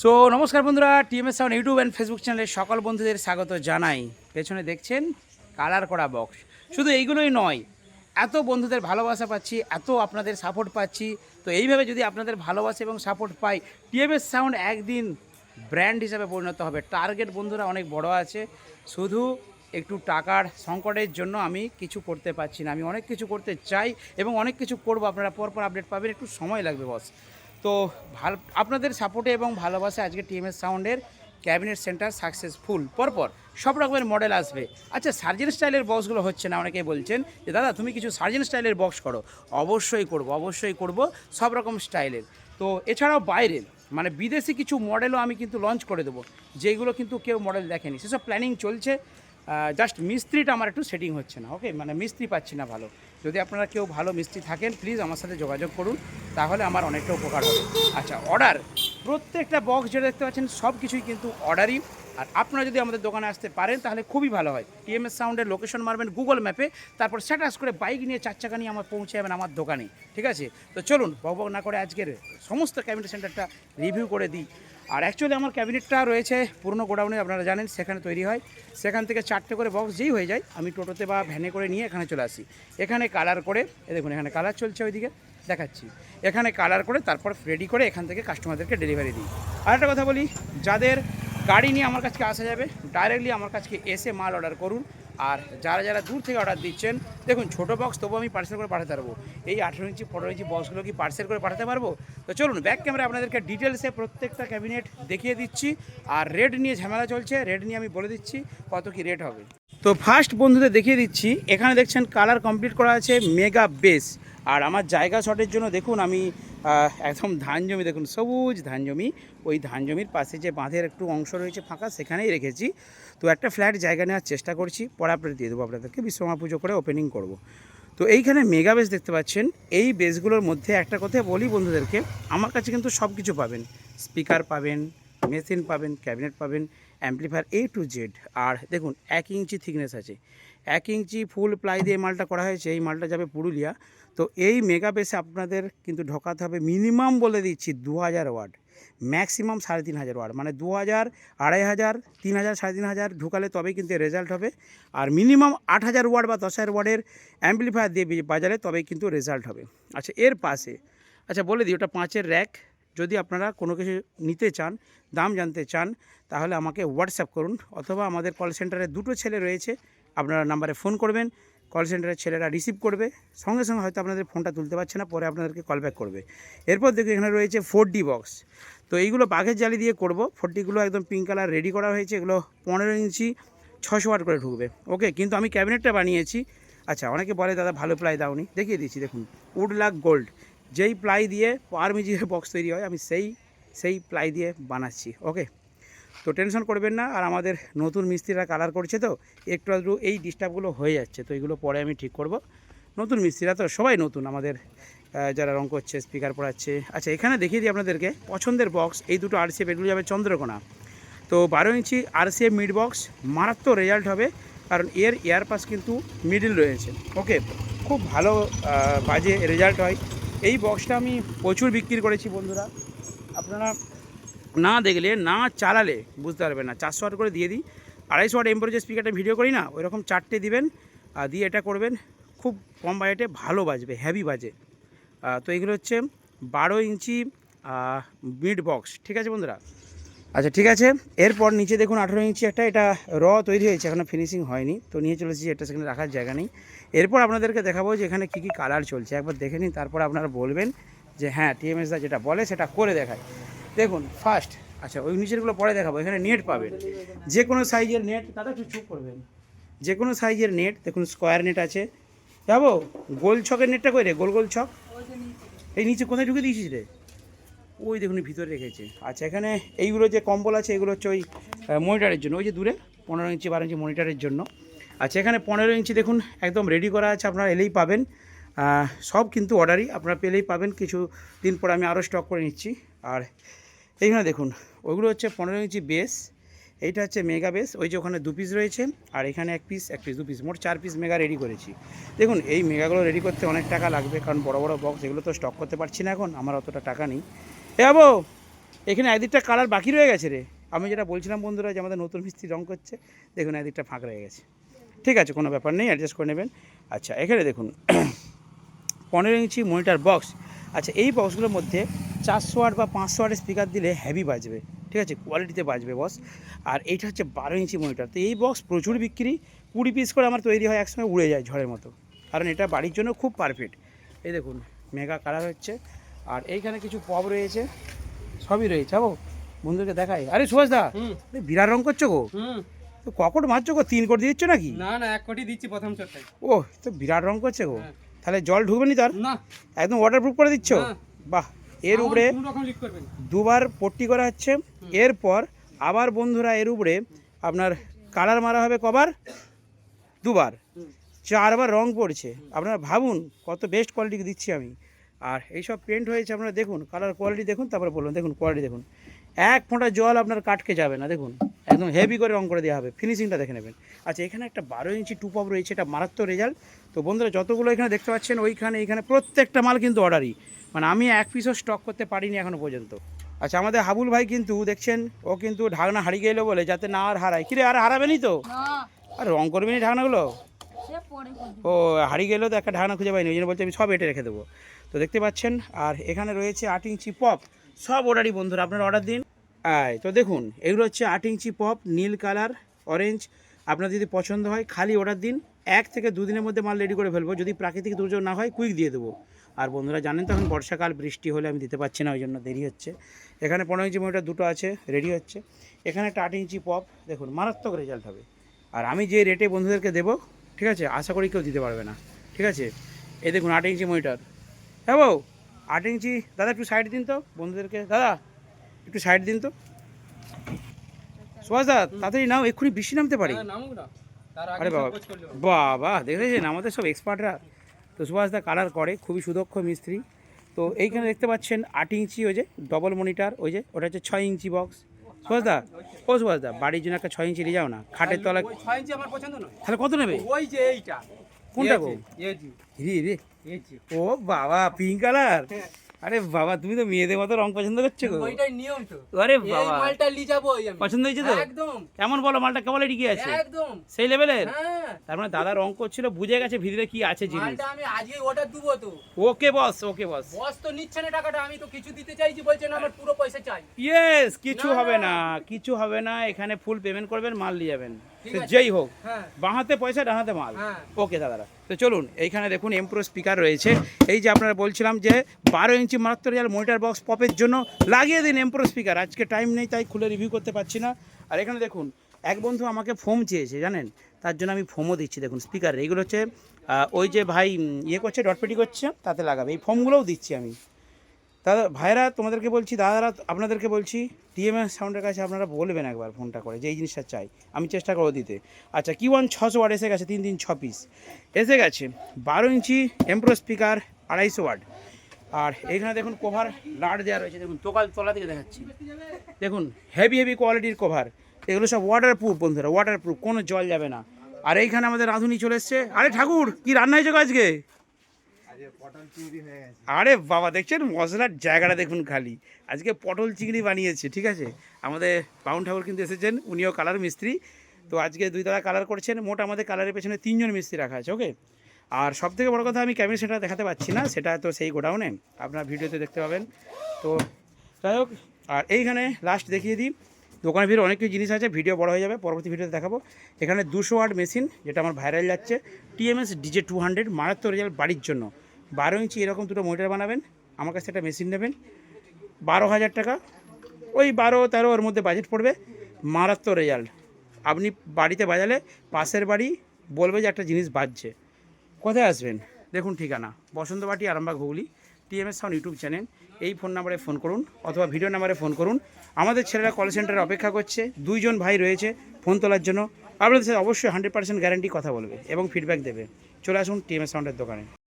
So নমস্কার বন্ধুরা TMS sound YouTube and Facebook চ্যানেলে সকল বন্ধুদের স্বাগত জানাই। পেছনে দেখছেন কালার করা বক্স শুধু এইগুলোই নয়, এত বন্ধুদের ভালোবাসা পাচ্ছি, এত আপনাদের সাপোর্ট পাচ্ছি। তো এইভাবে যদি আপনাদের ভালোবাসা এবং সাপোর্ট পাই টিএমএস সাউন্ড একদিন ব্র্যান্ড হিসাবে পরিণত হবে। টার্গেট বন্ধুরা অনেক বড় আছে। শুধু একটু টাকার সংকটের জন্য আমি কিছু করতে পারছি না। আমি অনেক কিছু করতে চাই এবং অনেক কিছু করব। আপনারা পরপর আপডেট পাবেন। একটু সময় লাগবে বস তো ভালো, আপনাদের সাপোর্টে এবং ভালোবাসে আজকে টিএমএস সাউন্ডের ক্যাবিনেট সেন্টার সাকসেসফুল পরপর সব রকমের মডেল আসবে। আচ্ছা সার্জেন স্টাইলের বক্সগুলো হচ্ছে না, অনেকেই বলছেন যে, দাদা, তুমি কিছু সার্জেন স্টাইলের বক্স করো। অবশ্যই করব অবশ্যই করব, সব রকম স্টাইলের তো এছাড়াও বাইরের মানে বিদেশি কিছু মডেলও আমি কিন্তু লঞ্চ করে দেবো, যেগুলো কিন্তু কেউ মডেল দেখেনি। সেসব প্ল্যানিং চলছে। জাস্ট মিস্ত্রিটা আমার একটু সেটিং হচ্ছে না ওকে মানে মিস্ত্রি পাচ্ছি না ভালো। যদি আপনারা কেউ ভালো মিস্ত্রি থাকেন প্লিজ আমার সাথে যোগাযোগ করুন, তাহলে আমার অনেকটা উপকার হবে। আচ্ছা অর্ডার প্রত্যেকটা বক্স যেটা দেখতে পাচ্ছেন সব কিছুই কিন্তু অর্ডারই আর আপনারা যদি আমাদের দোকানে আসতে পারেন, তাহলে খুবই ভালো হয়। টিএমএস সাউন্ডের লোকেশন মারবেন গুগল ম্যাপে তারপর স্ট্যাটাস করে বাইক নিয়ে চার চাকা নিয়ে আমার পৌঁছে যাবেন আমার দোকানে। ঠিক আছে? তো চলুন, বক না করে আজকের সমস্ত ক্যাবিনেট সেন্টারটা রিভিউ করে দিই। আর অ্যাকচুয়ালি আমার ক্যাবিনেটটা রয়েছে পুরনো গোডাউনে, আপনারা জানেন, সেখানে তৈরি হয়। সেখান থেকে চারটে করে বক্স যেই হয়ে যায়, আমি টোটোতে বা ভ্যানে করে নিয়ে এখানে চলে আসি। এখানে কালার করে দেখুন, এখানে কালার চলছে ওইদিকে। দেখাচ্ছি। এখানে কালার করে, তারপর রেডি করে এখান থেকে কাস্টমারদেরকে ডেলিভারি দিই। আর একটা কথা বলি, যাদের গাড়ি নিয়ে আমার কাছে আসা যাবে ডাইরেক্টলি আমার কাছে এসে মাল অর্ডার করুন। আর যারা যারা দূর থেকে অর্ডার দিচ্ছেন, দেখুন, ছোটো বক্স তবু আমি পার্সেল করে পাঠাতে পারব। এই আঠেরো ইঞ্চি, পনেরো ইঞ্চি বক্সগুলো কি পার্সেল করে পাঠাতে পারব? তো চলুন ব্যাক ক্যামেরা আপনাদেরকে ডিটেলসে প্রত্যেকটা ক্যাবিনেট দেখিয়ে দিচ্ছি। আর রেট নিয়ে ঝামেলা চলছে রেট নিয়ে আমি বলে দিচ্ছি কত কি রেট হবে। তো ফার্স্ট বন্ধুদের দেখিয়ে দিচ্ছি, এখানে দেখছেন কালার কমপ্লিট করা আছে মেগা বেস আর আমার জায়গা শটের জন্য দেখুন আমি একদম ধান জমি দেখুন, সবুজ ধান জমি। ওই ধান জমির পাশে যে বাঁধের একটু অংশ রয়েছে ফাঁকা, সেখানেই রেখেছি। তো একটা ফ্ল্যাট জায়গা নেওয়ার চেষ্টা করছি, পরে আপনাদের দিয়ে দেবো আপনাদেরকে, বিশ্বকর্মা পুজো করে ওপেনিং করব। তো এইখানে মেগা বেস দেখতে পাচ্ছেন, এই বেসগুলোর মধ্যে একটা কথা বলি বন্ধুদেরকে, আমার কাছে কিন্তু সব কিছু পাবেন। স্পিকার পাবেন মেশিন পাবেন, ক্যাবিনেট পাবেন, অ্যাম্পলিফায়ার এ টু জেড আর দেখুন, এক ইঞ্চি থিকনেস আছে। এক ইঞ্চি ফুল প্লাই দিয়ে মালটা করা হয়েছে, এই মালটা যাবে পুরুলিয়া। তো এই মেগা বেসে আপনাদের কিন্তু ঢোকাতে হবে মিনিমাম বলে দিচ্ছি দু হাজার ওয়াট। ম্যাক্সিমাম সাড়ে তিন হাজার ওয়াট। মানে দু হাজার আড়াই হাজার, তিন হাজার, সাড়ে তিন হাজার ঢুকালে তবেই কিন্তু রেজাল্ট হবে। আর মিনিমাম আট হাজার ওয়াট বা দশ হাজার ওয়াটের অ্যাম্পলিফায়ার দিয়ে বি- বাজালে তবেই কিন্তু রেজাল্ট হবে। আচ্ছা এর পাশে আচ্ছা বলে দিই, ওটা পাঁচের র্যাক যদি আপনারা কোনো কিছু নিতে চান, দাম জানতে চান, তাহলে আমাকে হোয়াটসঅ্যাপ করুন অথবা আমাদের কল সেন্টারে দুটো ছেলে রয়েছে, আপনারা নাম্বারে ফোন করবেন কল সেন্টারের ছেলেরা রিসিভ করবে, সঙ্গে সঙ্গে হয়তো আপনাদের ফোনটা তুলতে পারছে না, পরে আপনাদেরকে কল ব্যাক করবে। এরপর দেখুন এখানে রয়েছে ফোর ডি বক্স তো এইগুলো বাঘের জালি দিয়ে করব ফোর ডিগুলো একদম পিঙ্ক কালার রেডি করা হয়েছে, এগুলো পনেরো ইঞ্চি ছশো ওয়াট করে ঢুকবে। ওকে কিন্তু আমি ক্যাবিনেটটা বানিয়েছি। আচ্ছা অনেকে বলে, দাদা, ভালো প্লাই দাওনি। দেখিয়ে দিচ্ছি, দেখুন উড লাক গোল্ড যেই প্লাই দিয়ে পার মিজির বক্স তৈরি হয়, আমি সেই সেই প্লাই দিয়ে বানাচ্ছি ওকে তো টেনশন করবেন না, আর আমাদের নতুন মিস্ত্রিরা কালার করছে তো, একটু আধটু এই ডিস্টার্বগুলো হয়ে যাচ্ছে, তো এগুলো পরে আমি ঠিক করব। নতুন মিস্ত্রিরা তো সবাই নতুন, আমাদের যারা রং করছে স্পিকার পড়াচ্ছে। আচ্ছা এখানে দেখিয়ে দিই আপনাদেরকে, পছন্দের বক্স এই দুটো আর আরসিএফ এগুলো যাবে চন্দ্রকোনা। তো বারো ইঞ্চি আর আরসিএফ মিড বক্স মারাত্মক রেজাল্ট হবে, কারণ এর এয়ার পাস কিন্তু মিডিল রয়েছে ওকে খুব ভালো বাজে রেজাল্ট হয়। এই বক্সটা আমি প্রচুর বিক্রি করেছি বন্ধুরা। আপনারা না দেখলে, না চালালে বুঝতে পারবেন না। চারশো ওয়াট করে দিয়ে দিই। আড়াইশো ওয়াট এম্পোর যে স্পিকারটা ভিডিও করি না ওই রকম চারটে দিবেন, আর দিয়ে এটা করবেন। খুব কম বাজেটে ভালো বাজবে হ্যাভি বাজে। তো এগুলো হচ্ছে বারো ইঞ্চি মিড বক্স ঠিক আছে বন্ধুরা? আচ্ছা ঠিক আছে। এরপর নিচে দেখুন আঠেরো ইঞ্চি একটা, এটা র তৈরি হয়েছে এখনও ফিনিশিং হয়নি। তো নিয়ে চলেছি, এটা সেখানে রাখার জায়গা নেই। এরপর আপনাদেরকে দেখাবো যে এখানে কী কী কালার চলছে। একবার দেখে নিন, তারপর আপনারা বলবেন যে হ্যাঁ টিএমএস দা যেটা বলে সেটা করে দেখায়। দেখুন ফার্স্ট আচ্ছা ওই নিচেরগুলো পরে দেখাবো, এখানে নেট পাবেন। যে কোনো সাইজের নেট দাদা, একটু চুপ করবেন। যে কোনো সাইজের নেট দেখুন স্কোয়ার নেট আছে। যাব, গোল ছকের নেটটা কই রে? গোল গোল ছক? এই নিচে কোথায় ঢুকে দিয়েছিস রে? ওই দেখুন, ভিতরে রেখেছে। আচ্ছা এখানে এইগুলো যে কম্বল আছে, এগুলো হচ্ছে ওই মনিটারের জন্য। ওই যে দূরে, পনেরো ইঞ্চি, বারো ইঞ্চি মনিটারের জন্য। আচ্ছা এখানে পনেরো ইঞ্চি দেখুন, একদম রেডি করা আছে, আপনারা এলেই পাবেন। সব কিন্তু অর্ডারই আপনারা পেলেই পাবেন, কিছু দিন পর আমি আরও স্টক করে নিচ্ছি। আর এইখানে দেখুন, ওইগুলো হচ্ছে পনেরো ইঞ্চি বেস এইটা হচ্ছে মেগা বেস ওই যে ওখানে দু পিস রয়েছে, আর এখানে এক পিস এক পিস দু পিস মোট চার পিস মেগা রেডি করেছি। দেখুন, এই মেগাগুলো রেডি করতে অনেক টাকা লাগবে, কারণ বড় বড় বক্স এগুলো তো স্টক করতে পারছি না এখন, আমার অতটা টাকা নেই। এ আবো এখানে একদিকটা কালার বাকি রয়ে গেছে রে। আমি যেটা বলছিলাম বন্ধুরা যে আমাদের নতুন মিস্ত্রি রং করছে, দেখুন একদিকটা ফাঁক রয়ে গেছে। ঠিক আছে কোনো ব্যাপার নেই অ্যাডজাস্ট করে নেবেন। আচ্ছা এখানে দেখুন পনেরো ইঞ্চি মনিটার বক্স আচ্ছা এই বক্সগুলোর মধ্যে চারশো আট বা পাঁচশো আটের স্পিকার দিলে হ্যাভি বাজবে ঠিক আছে কোয়ালিটিতে বাজবে বস আর এইটা হচ্ছে বারো ইঞ্চি মনিটার তো এই বক্স প্রচুর বিক্রি কুড়ি পিস করে আমার তৈরি হয় একসঙ্গে উড়ে যায় ঝড়ের মতো। কারণ এটা বাড়ির জন্য খুব পারফেক্ট এই দেখুন মেগা কালার হচ্ছে। আর এইখানে কিছু পপ রয়েছে সবই রয়েছে। যাব বন্ধুকে দেখাই। আরে সুভাষ দা বিরাট রং করছ গো। হুম। তো ককট মারছো গো? তিন কোটি দিচ্ছ নাকি? না না এক কোটি দিচ্ছি প্রথম ও তো বিরাট রং করছে গো। হ্যাঁ। তাহলে জল ঢুকবে নি তার? না। একদম ওয়াটারপ্রুফ করে দিচ্ছ। বাহ এর উপরে দুবার পট্টি করা হচ্ছে। এরপর আবার বন্ধুরা এর উপরে আপনার কালার মারা হবে কবার? দুবার। চারবার রং পড়ছে। আপনারা ভাবুন কত বেস্ট কোয়ালিটি দিচ্ছি আমি। আর এইসব পেন্ট হয়েছে আপনারা দেখুন কালার কোয়ালিটি দেখুন তারপরে বলুন দেখুন কোয়ালিটি দেখুন। এক ফোঁটা জল আপনার কাটকে যাবে না দেখুন। একদম হেভি করে রং করে দেওয়া হবে। ফিনিশিংটা দেখে নেবেন। আচ্ছা এখানে একটা বারো ইঞ্চি টু পপ রয়েছে এটা মারাত্মক রেজাল্ট তো বন্ধুরা যতগুলো এখানে দেখতে পাচ্ছেন ওইখানে এইখানে প্রত্যেকটা মাল কিন্তু অর্ডারই মানে আমি এক পিসও স্টক করতে পারিনি এখনও পর্যন্ত। আচ্ছা আমাদের হাবুল ভাই কিন্তু দেখছেন ও কিন্তু ঢাকনা হারিয়ে গেলো বলে যাতে না আর হারায়। কিরে আর হারাবেনি তো? আর রং করবি নি ঢাকনাগুলো? ও হারিয়ে গেলেও তো একটা ঢাকনা খুঁজে পাইনি ওই জন্য বলছে আমি সব এটে রেখে দেবো। তো দেখতে পাচ্ছেন আর এখানে রয়েছে আট ইঞ্চি পপ সব অর্ডারই বন্ধুরা আপনারা অর্ডার দিন। আয়। তো দেখুন, এগুলো হচ্ছে আট ইঞ্চি পপ, নীল কালার অরেঞ্জ আপনার যদি পছন্দ হয়, খালি অর্ডার দিন। এক থেকে দুদিনের মধ্যে মাল রেডি করে ফেলব। যদি প্রাকৃতিক দুর্যোগ না হয় কুইক দিয়ে দেবো। আর বন্ধুরা, জানেন তখন বর্ষাকাল, বৃষ্টি হলে আমি দিতে পারছি না, ওই জন্য দেরি হচ্ছে। এখানে পনেরো ইঞ্চি মনিটর দুটো আছে রেডি হচ্ছে। এখানে একটা আট ইঞ্চি পপ, দেখুন, মারাত্মক রেজাল্ট হবে। আর আমি যে রেটে বন্ধুদেরকে দেবো, ঠিক আছে, আশা করি কেউ দিতে পারবে না, ঠিক আছে? এই দেখুন, আট ইঞ্চি মনিটর হ্যাঁ বউ, আট ইঞ্চি, দাদা একটু সাইড দিন তো, বন্ধুদেরকে। দাদা একটু সাইড দিন তো। সুভাষ দা তাড়াতাড়ি নাও এক্ষুনি বৃষ্টি নামতে পারি। হ্যাঁ, আরে বাবা। বাবা দেখেছেন? আমাদের সব এক্সপার্টরা। তো সুভাষ দা কালার করে খুবই সুদক্ষ মিস্ত্রি। তো এইখানে দেখতে পাচ্ছেন আট ইঞ্চি ওই যে ডবল মনিটর ওই যে ওটা হচ্ছে ছয় ইঞ্চি বক্স সুভাষ দা ও সুভাষ দা বাড়ির জন্য একটা ছয় ইঞ্চি নিয়ে যাও না। খাটের তলায় ওই ছয় ইঞ্চি আমার পছন্দ নয়। তাহলে কত নেবে? ওই যে এইটা। কোনটা গো? রে রে ও বাবা পিঙ্ক কালার আরে বাবা তুমি তো মেয়েদের মতো রং পছন্দ করছ গো। ওইটাই নিয়ম তো। আরে এই বাবা মালটা নিয়ে যাব আমি। পছন্দ হয়েছে তো? একদম। কেমন বলো মালটা কেমন কি আছে? একদম। সেই লেভেলের হ্যাঁ। তার মানে দাদা রং করছিল বুঝে গেছে ভিতরে কি আছে জিনিস। মালটা আমি আজকে অর্ডার দেবো তো। ওকে বস ওকে বস বস তো নিচ্ছে না টাকাটা আমি তো কিছু দিতে চাইছি বলছেন আমার পুরো পয়সা চাই। ইয়েস কিছু হবে না। কিছু হবে না এখানে ফুল পেমেন্ট করবেন মাল নিয়ে যাবেন। সে যেই হোক হ্যাঁ। বাঁহাতে পয়সা ডানাতে মাল। হ্যাঁ। ওকে দাদারা। তো চলুন এইখানে দেখুন এমপ্রো স্পিকার রয়েছে। এই যে আপনারা বলছিলাম যে বারো ইঞ্চি মাত্র রিয়াল মনিটার বক্স পপের জন্য লাগিয়ে দিন এমপ্রো স্পিকার আজকে টাইম নেই তাই খুলে রিভিউ করতে পারছি না। আর এখানে দেখুন এক বন্ধু আমাকে ফোম চেয়েছে জানেন? তার জন্য আমি ফোমও দিচ্ছি দেখুন স্পিকার এগুলো হচ্ছে ওই যে ভাই ইয়ে করছে ডটপেটি করছে তাতে লাগাবে। এই ফোমগুলোও দিচ্ছি আমি। দাদা, ভাইরা, তোমাদেরকে বলছি, দাদারা, আপনাদেরকে বলছি, টিএমএস সাউন্ডের কাছে আপনারা বলবেন একবার ফোনটা করে, যে এই জিনিসটা চাই। আমি চেষ্টা করব দিতে। আচ্ছা কি ওয়ান ছশো ওয়াট এসে গেছে, তিন তিন, ছ পিস এসে গেছে বারো ইঞ্চি এমপ্রো স্পিকার আড়াইশো ওয়াট আর এইখানে দেখুন কভার লাট দেওয়া রয়েছে। দেখুন তোকাল তলা থেকে দেখাচ্ছি। দেখুন হেভি হেভি কোয়ালিটির কভার এগুলো সব ওয়াটার প্রুফ বন্ধুরা ওয়াটার প্রুফ কোনো জল যাবে না। আর এইখানে আমাদের রাঁধুনি চলে এসছে। আরে ঠাকুর, কি রান্না হয়েছে আজকে? আরে বাবা, দেখছেন? মশলার জায়গাটা দেখুন খালি। আজকে পটল চিংড়ি বানিয়েছে, ঠিক আছে? আমাদের বাউন ঠাকুর কিন্তু এসেছেন, উনিও কালার মিস্ত্রি। তো আজকে দুই দাদা কালার করছেন, মোট আমাদের কালারের পেছনে তিনজন মিস্ত্রি রাখা আছে, ওকে? আর সব থেকে বড় কথা আমি ক্যামেরা সেটা দেখাতে পাচ্ছি না, সেটা তো সেই গোডাউনে। আপনার ভিডিওতে দেখতে পাবেন। তো যাই হোক, আর এইখানে লাস্ট দেখিয়ে দিই। দোকানের ভিতরে অনেক কিছু জিনিস আছে, ভিডিও বড় হয়ে যাবে, পরবর্তী ভিডিওতে দেখাবো। এখানে দুশো ওয়াট মেশিন, যেটা আমার ভাইরাল যাচ্ছে টিএমএস ডিজে টু হান্ড্রেড মারাত্মক রেজাল্ট বাড়ির জন্য। বারো ইঞ্চি এরকম দুটো মোটর বানাবেন, আমার কাছে একটা মেশিন নেবেন, বারো হাজার টাকা। ওই বারো, তেরো ওর মধ্যে বাজেট পড়বে, মারাত্মক রেজাল্ট আপনি বাড়িতে বাজালে পাশের বাড়ি বলবে যে একটা জিনিস বাজছে। কোথায় আসবেন? দেখুন ঠিকানা, Basantabati, Arambag, Hooghly, TMS sound YouTube channel এই ফোন নাম্বারে ফোন করুন অথবা ভিডিও নাম্বারে ফোন করুন। আমাদের ছেলেরা কল সেন্টারে অপেক্ষা করছে, দুইজন ভাই রয়েছে ফোন তোলার জন্য। আপনাদের সাথে অবশ্যই হান্ড্রেড পার্সেন্ট গ্যারান্টি কথা বলবে এবং ফিডব্যাক দেবে। চলে আসুন টিএমএস সাউন্ডের দোকানে।